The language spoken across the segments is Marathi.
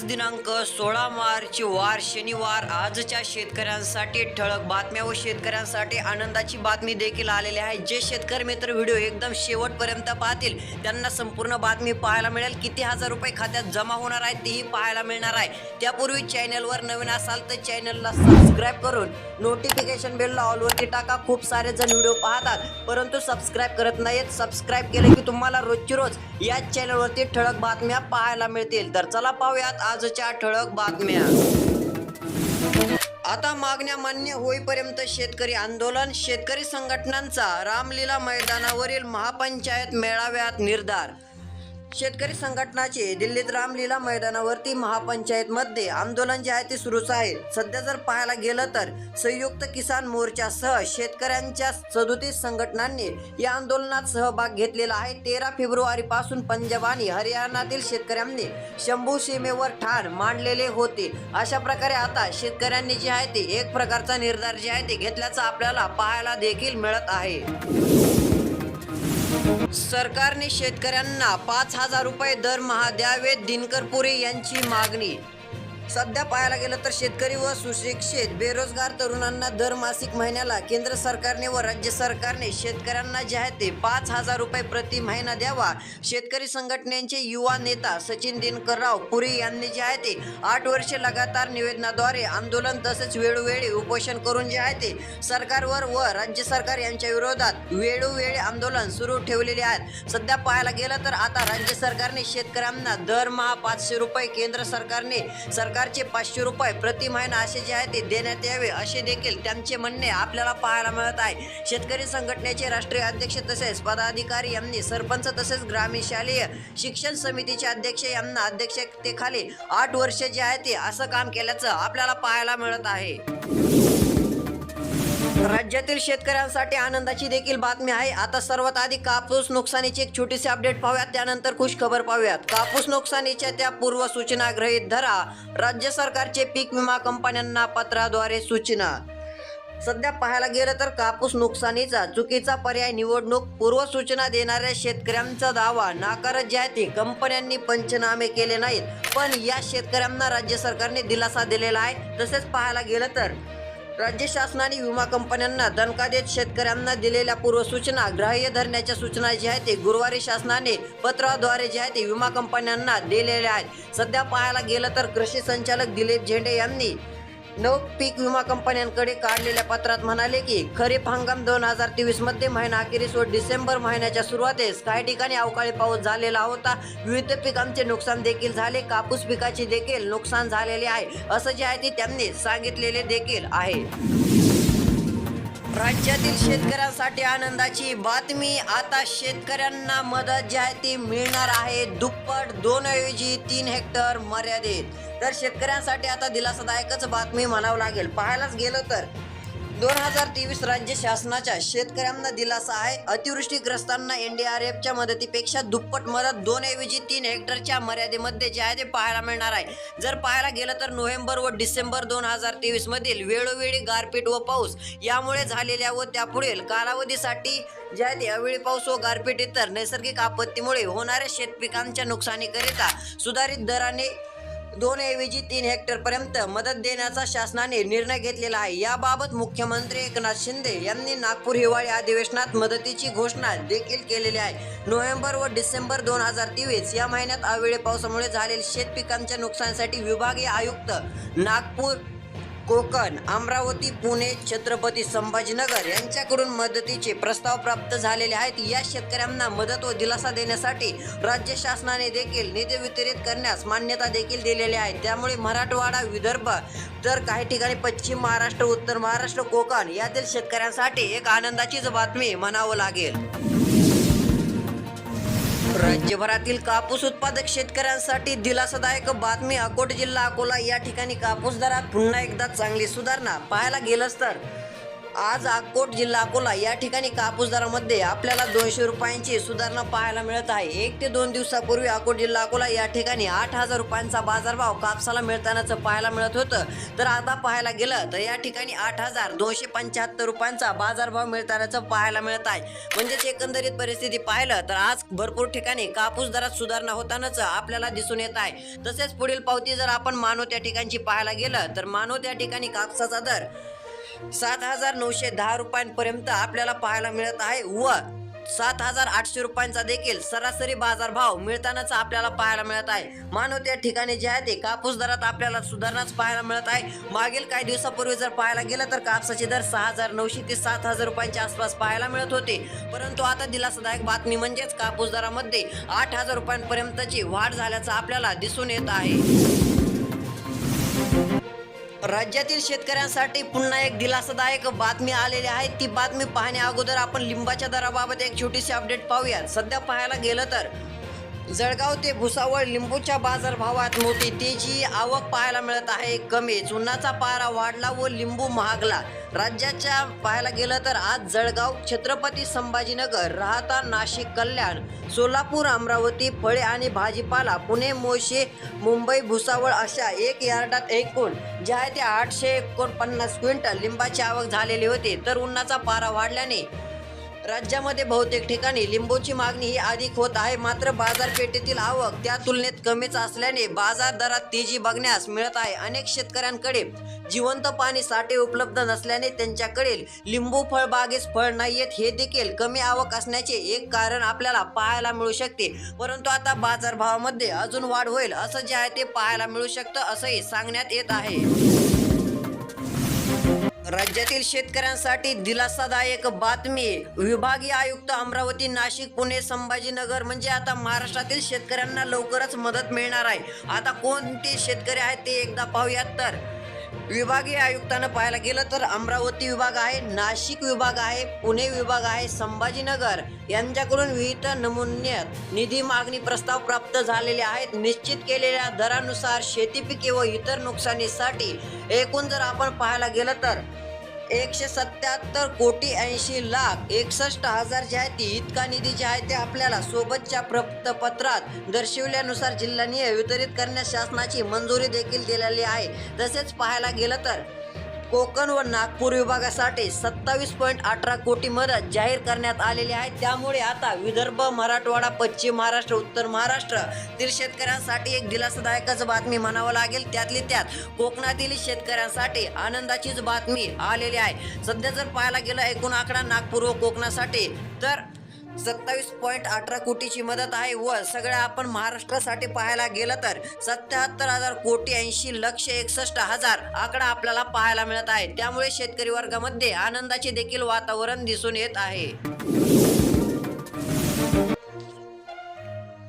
आज दिनांक सोळा मार्च वार शनिवार आजच्या शेतकऱ्यांसाठी ठळक बातम्या व शेतकऱ्यांसाठी आनंदाची बातमी देखील आलेली आहे. जे शेतकरी मित्र व्हिडिओ एकदम शेवटपर्यंत पाहतील त्यांना संपूर्ण बातमी पाहायला मिळेल. किती हजार रुपये खात्यात जमा होणार आहे तेही पाहायला मिळणार आहे. त्यापूर्वी चॅनलवर नवीन असाल तर चॅनलला सबस्क्राईब करून नोटिफिकेशन बेलला ऑलवरती टाका. खूप सारे जण व्हिडिओ पाहतात परंतु सबस्क्राईब करत नाहीत. सबस्क्राईब केलं की तुम्हाला रोजची रोज याच चॅनलवरती ठळक बातम्या पाहायला मिळतील. तर चला पाहूयात. आजच्या ठळक बातम्या. आता मागण्या मान्य होईपर्यंत शेतकरी आंदोलन शेतकरी संघटनांचा रामलीला मैदानावरील महापंचायत मेळाव्यात निर्धार शेतकरी संघटनाचे दिल्लीत रामलीला मैदानावरती महापंचायतमध्ये आंदोलन जे आहे ते सुरूच आहे. सध्या जर पाहायला गेलं तर संयुक्त किसान मोर्चासह शेतकऱ्यांच्या सदोतीस संघटनांनी या आंदोलनात सहभाग घेतलेला आहे. तेरा फेब्रुवारी पासून पंजाब आणि हरियाणातील शेतकऱ्यांनी शंभू सीमेवर ठार मांडलेले होते. अशा प्रकारे आता शेतकऱ्यांनी जे आहे ते एक प्रकारचा निर्धार जे आहे ते घेतल्याचं आपल्याला पाहायला देखील मिळत आहे. सरकारने शेतकऱ्यांना पाच हजार रुपये दरमहा द्यावेत दिनकर पुरे यांची मागणी सध्या पाहायला गेलं तर शेतकरी व सुशिक्षित बेरोजगार तरुणांना दर मासिक महिन्याला केंद्र सरकारने व राज्य सरकारने शेतकऱ्यांना जे आहे ते पाच हजार रुपये प्रति महिना द्यावा. शेतकरी संघटनेचे युवा नेता सचिन दिनकरराव पुरी यांनी जे आहे ते आठ वर्षे लगातार निवेदनाद्वारे आंदोलन तसेच वेळोवेळी उपोषण करून जे आहे ते सरकारवर व राज्य सरकार यांच्या विरोधात वेळोवेळी आंदोलन सुरू ठेवलेले आहेत. सध्या पाहायला गेलं तर आता राज्य सरकारने शेतकऱ्यांना दरमहा पाचशे रुपये केंद्र सरकारने सरकार सरकारचे पाचशे रुपये प्रति महिना असे जे आहे ते देण्यात यावे असे देखील त्यांचे म्हणणे आपल्याला पाहायला मिळत आहे. शेतकरी संघटनेचे राष्ट्रीय अध्यक्ष तसेच पदाधिकारी यांनी सरपंच तसेच ग्रामीण शालेय शिक्षण समितीचे अध्यक्ष यांना अध्यक्षतेखाली आठ वर्षे जे आहे ते असं काम केल्याचं आपल्याला पाहायला मिळत आहे. राज्यातील शेतकऱ्यांसाठी आनंदाची देखील बातमी आहे. आता सर्वात आधी कापूस नुकसानीची एक छोटीशी अपडेट पाहूयात. त्यानंतर खुश खबर पाहूयात. कापूस नुकसानीच्या त्या पूर्व सूचना गृहीत धरा. राज्य सरकारचे पीक विमा कंपन्यांना पत्राद्वारे सूचना. सध्या पाहायला गेलं तर कापूस नुकसानीचा चुकीचा पर्याय निवडणूक पूर्व सूचना देणाऱ्या शेतकऱ्यांचा दावा. नाकारत जे आहे ते कंपन्यांनी पंचनामे केले नाहीत. पण या शेतकऱ्यांना राज्य सरकारने दिलासा दिलेला आहे. तसेच पाहायला गेलं तर राज्य शासनाने विमा कंपन्यांना दणका देत शेतकऱ्यांना दिलेल्या पूर्वसूचना ग्राह्य धरण्याच्या सूचना ज्या आहेत ते गुरुवारी शासनाने पत्राद्वारे जे आहे ते विमा कंपन्यांना दिलेल्या आहेत. सध्या पाहायला गेलं तर कृषी संचालक दिलीप झेंडे यांनी नऊ पीक विमा कंपन्यांकडे काढलेल्या पत्रात म्हणाले की खरीप हंगाम दोन हजार तेवीसमध्ये महिना अखेरीस व डिसेंबर महिन्याच्या सुरुवातीस काही ठिकाणी अवकाळी पाऊस झालेला होता. विविध पिकांचे नुकसान देखील झाले. कापूस पिकाचे देखील नुकसान झालेले आहे असं जे आहे ते त्यांनी सांगितलेले देखील आहे. राज्यातील शेतकऱ्यांसाठी आनंदाची बातमी आता शेतकऱ्यांना मदत जी आहे ती मिळणार आहे. दुप्पट दोन ऐवजी तीन हेक्टर मर्यादित. तर शेतकऱ्यांसाठी आता दिलासादायकच बातमी म्हणावं लागेल. पाहायलाच गेलं तर दोन हजार तेवीस राज्य शासनाच्या शेतकऱ्यांना दिलासा आहे. अतिवृष्टीग्रस्तांना एनडीआरएफच्या मदतीपेक्षा दुप्पट मदत दोन ऐवजी तीन हेक्टरच्या मर्यादेमध्ये जे आहे ते पाहायला मिळणार आहे. जर पाहायला गेलं तर नोव्हेंबर व डिसेंबर दोन हजार तेवीस मधील वेळोवेळी गारपीट व पाऊस यामुळे झालेल्या व त्यापुढील कालावधीसाठी जे आहे ते अवेळी पाऊस व गारपीट इतर नैसर्गिक आपत्तीमुळे होणाऱ्या शेतपिकांच्या नुकसानीकरिता सुधारित दराने दोन ऐवजी तीन हेक्टर पर्यंत मदत देण्याचा शासनाने निर्णय घेतलेला आहे. याबाबत मुख्यमंत्री एकनाथ शिंदे यांनी नागपूर हिवाळी अधिवेशनात मदतीची घोषणा देखील केलेली आहे. नोव्हेंबर व डिसेंबर दोन हजार तेवीस या महिन्यात अवेळी पावसामुळे झालेल्या शेतपिकांच्या नुकसानीसाठी विभागीय आयुक्त नागपूर कोकण अमरावती पुणे छत्रपती संभाजीनगर यांच्याकडून मदतीचे प्रस्ताव प्राप्त झालेले आहेत. या शेतकऱ्यांना मदत व दिलासा देण्यासाठी राज्य शासनाने देखील निधी वितरित करण्यास मान्यता देखील दिलेली आहे. त्यामुळे मराठवाडा विदर्भ तर काही ठिकाणी पश्चिम महाराष्ट्र उत्तर महाराष्ट्र कोकण यातील शेतकऱ्यांसाठी एक आनंदाचीच बातमी म्हणावं लागेल. राज्यभरातील कापूस उत्पादक शेतकऱ्यांसाठी दिलासादायक बातमी अकोट जिल्हा अकोला. या ठिकाणी कापूस दरात पुन्हा एकदा चांगली सुधारणा पाहायला गेलंच तर. आज अकोट जिल्हा अकोला या ठिकाणी कापूस दरामध्ये आपल्याला दोनशे रुपयांची सुधारणा पाहायला मिळत आहे. एक ते दोन दिवसापूर्वी अकोट जिल्हा अकोला या ठिकाणी आठ हजार रुपयांचा बाजारभाव कापसाला मिळतानाच पाहायला मिळत होतं. तर आता पाहायला गेलं तर या ठिकाणी आठ हजार दोनशे पंच्याहत्तर रुपयांचा बाजारभाव मिळतानाच पाहायला मिळत आहे. म्हणजेच एकंदरीत परिस्थिती पाहिलं तर आज भरपूर ठिकाणी कापूस दरात सुधारणा होतानाच आपल्याला दिसून येत आहे. तसेच पुढील पावती जर आपण मानो त्या ठिकाणची पाहायला गेलं तर मानो त्या ठिकाणी कापसाचा दर सात हजार नऊशे दहा रुपयांपर्यंत आपल्याला पाहायला मिळत आहे. व सात हजार आठशे रुपयांचा देखील सरासरी बाजारभाव मिळतानाच आपल्याला पाहायला मिळत आहे. मानव त्या ठिकाणी जे आहे ते कापूस दरात आपल्याला सुधारणाच पाहायला मिळत आहे. मागील काही दिवसापूर्वी जर पाहायला गेलं तर कापसाचे दर सहा हजार नऊशे ते सात हजार रुपयांच्या आसपास पाहायला मिळत होते. परंतु आता दिलासादायक बातमी म्हणजेच कापूस दरामध्ये आठ हजार रुपयांपर्यंतची वाढ झाल्याचं आपल्याला दिसून येत आहे. राज्यातील शेतकऱ्यांसाठी पुन्हा एक दिलासादायक बातमी आलेली आहे. ती बातमी पाहण्या अगोदर आपण लिंबाच्या दराबाबत एक छोटीशी अपडेट पाहूया सध्या पाहायला गेलं तर जळगाव ते भुसावळ लिंबूच्या बाजारभावात मोठी तेजी आवक पाहायला मिळत आहे. कमी उन्हाचा पारा वाढला व लिंबू महागला. राज्याच्या पाहायला गेलं तर आज जळगाव छत्रपती संभाजीनगर राहता नाशिक कल्याण सोलापूर अमरावती फळे आणि भाजीपाला पुणे मोशे मुंबई भुसावळ अशा एक यार्डात एकूण जे आहे ते आठशे एकोणपन्नास क्विंटल लिंबाची आवक झालेली होती. तर उन्हाचा पारा वाढल्याने राज्यामध्ये बहुतेक ठिकाणी लिंबूची मागणी ही अधिक होत आहे. मात्र बाजारपेठेतील आवक त्या तुलनेत कमीच असल्याने बाजार दरात तेजी बघण्यास मिळत आहे. अनेक शेतकऱ्यांकडे जिवंत पाणी साठे उपलब्ध नसल्याने त्यांच्याकडे लिंबू फळ बागेस फळ नाहीयेत हे देखील कमी आवक असण्याचे एक कारण आपल्याला पाहायला मिळू शकते. परंतु आता बाजारभावामध्ये अजून वाढ होईल असं जे आहे ते पाहायला मिळू शकतं असंही सांगण्यात येत आहे. राज्यातील शेतकऱ्यांसाठी दिलासादायक बातमी. विभागीय आयुक्त अमरावती नाशिक पुणे संभाजीनगर म्हणजे आता महाराष्ट्रातील शेतकऱ्यांना लवकरच मदत मिळणार आहे. आता कोणते शेतकरी आहेत ते एकदा पाहूयात तर. विभागीय आयुक्तांना पाहायला गेलं तर अमरावती विभाग आहे नाशिक विभाग आहे पुणे विभाग आहे संभाजीनगर यांच्याकडून विविध नमुन्यात निधी मागणी प्रस्ताव प्राप्त झालेले आहेत. निश्चित केलेल्या दरानुसार शेती पिके व इतर नुकसानीसाठी एकूण जर आपण पाहायला गेलं तर एकशे सत्याहत्तर कोटी ऐंशी लाख एकसष्ट हजार जे आहे ती इतका निधी जे आहे ते आपल्याला सोबतच्या प्रपत्रात दर्शविल्यानुसार जिल्ह्यांनी वितरित करण्यास शासनाची मंजुरी देखील दिलेली आहे. तसेच पाहायला गेलं तर कोकण व नागपूर विभागासाठी सत्तावीस पॉईंट अठरा कोटी मदत जाहीर करण्यात आलेली आहे. त्यामुळे आता विदर्भ मराठवाडा पश्चिम महाराष्ट्र उत्तर महाराष्ट्रातील शेतकऱ्यांसाठी एक दिलासादायकच बातमी म्हणावं लागेल. त्यातली त्यात कोकणातील शेतकऱ्यांसाठी आनंदाचीच बातमी आलेली आहे. सध्या जर पाहायला गेलं एकूण आकडा नागपूर व कोकणासाठी तर सत्तावीस पॉईंट अठरा कोटीची मदत आहे व सगळ्या आपण महाराष्ट्रासाठी पाहायला गेलं तर सत्याहत्तर हजार कोटी ऐंशी लक्ष एकसष्ट हजार आकडा आपल्याला पाहायला मिळत आहे. त्यामुळे शेतकरी वर्गामध्ये आनंदाचे देखील वातावरण दिसून येत आहे.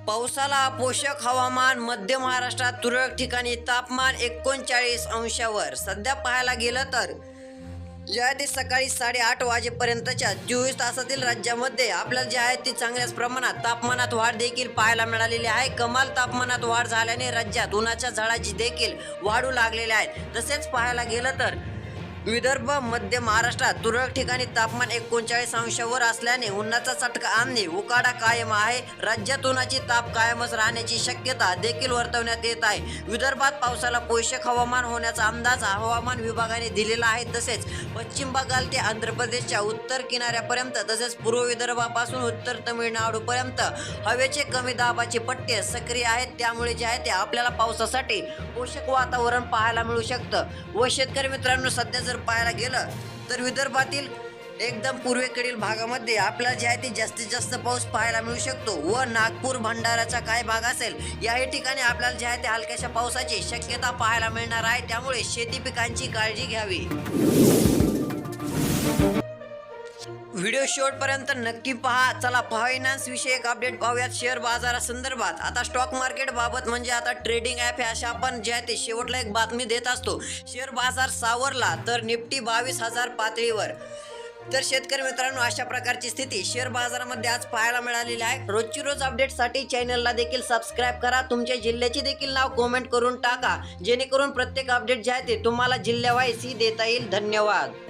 पावसाला पोषक हवामान मध्य महाराष्ट्रात तुरळक ठिकाणी तापमान एकोणचाळीस अंशावर. सध्या पाहायला गेलं तर जे आहे ते सकाळी साडेआठ वाजेपर्यंतच्या चोवीस तासातील राज्यामध्ये आपल्याला जे आहे ती चांगल्याच प्रमाणात तापमानात वाढ देखील पाहायला मिळालेली आहे. कमाल तापमानात वाढ झाल्याने राज्यात उन्हाच्या झाडाची देखील वाढू लागलेल्या आहेत तसेच पाहायला गेलं तर विदर्भ मध्य महाराष्ट्रात तुरळक ठिकाणी तापमान एकोणचाळीस अंशावर असल्याने उन्हाचा चटका आणणे उकाडा कायम आहे. राज्यात उन्हाची ताप कायमच राहण्याची शक्यता देखील वर्तवण्यात येत आहे. विदर्भात पावसाला पोषक हवामान होण्याचा अंदाज हवामान विभागाने दिलेला आहे. तसेच पश्चिम बंगाल ते आंध्र प्रदेशच्या उत्तर किनाऱ्यापर्यंत तसेच पूर्व विदर्भापासून उत्तर तमिळनाडूपर्यंत हवेचे कमी दाबाचे पट्टे सक्रिय आहेत. त्यामुळे जे आहे ते आपल्याला पावसासाठी पोषक वातावरण पाहायला मिळू शकतं. व शेतकरी मित्रांनो सध्या जर पाहायला गेलं तर विदर्भातील एकदम पूर्वेकडील भागामध्ये आपल्याला जे आहे ते जास्तीत जास्त पाऊस पाहायला मिळू शकतो. व नागपूर भंडाराचा काय भाग असेल याही ठिकाणी आपल्याला जे आहे ते हलक्याशा पावसाची शक्यता पाहायला मिळणार आहे. त्यामुळे शेती पिकांची काळजी घ्यावी. व्हिडिओ शेवटपर्यंत नक्की पहा. चला फायनान्स विषयक अपडेट पाहूयात शेअर बाजारासंदर्भात आता स्टॉक मार्केट बाबत म्हणजे आता ट्रेडिंग ॲप हे अशा आपण जे आहे ते शेवटला एक बातमी देत असतो. शेअर बाजार सावरला तर निफ्टी बावीस हजार पातळीवर. तर शेतकरी मित्रांनो अशा प्रकारची स्थिती शेअर बाजारामध्ये आज पाहायला मिळालेली आहे. रोजची रोज अपडेटसाठी चॅनलला देखील सबस्क्राईब करा. तुमच्या जिल्ह्याचे देखील नाव कमेंट करून टाका. जेणेकरून प्रत्येक अपडेट जे आहे ते तुम्हाला जिल्ह्यावाईस ही देता येईल. धन्यवाद.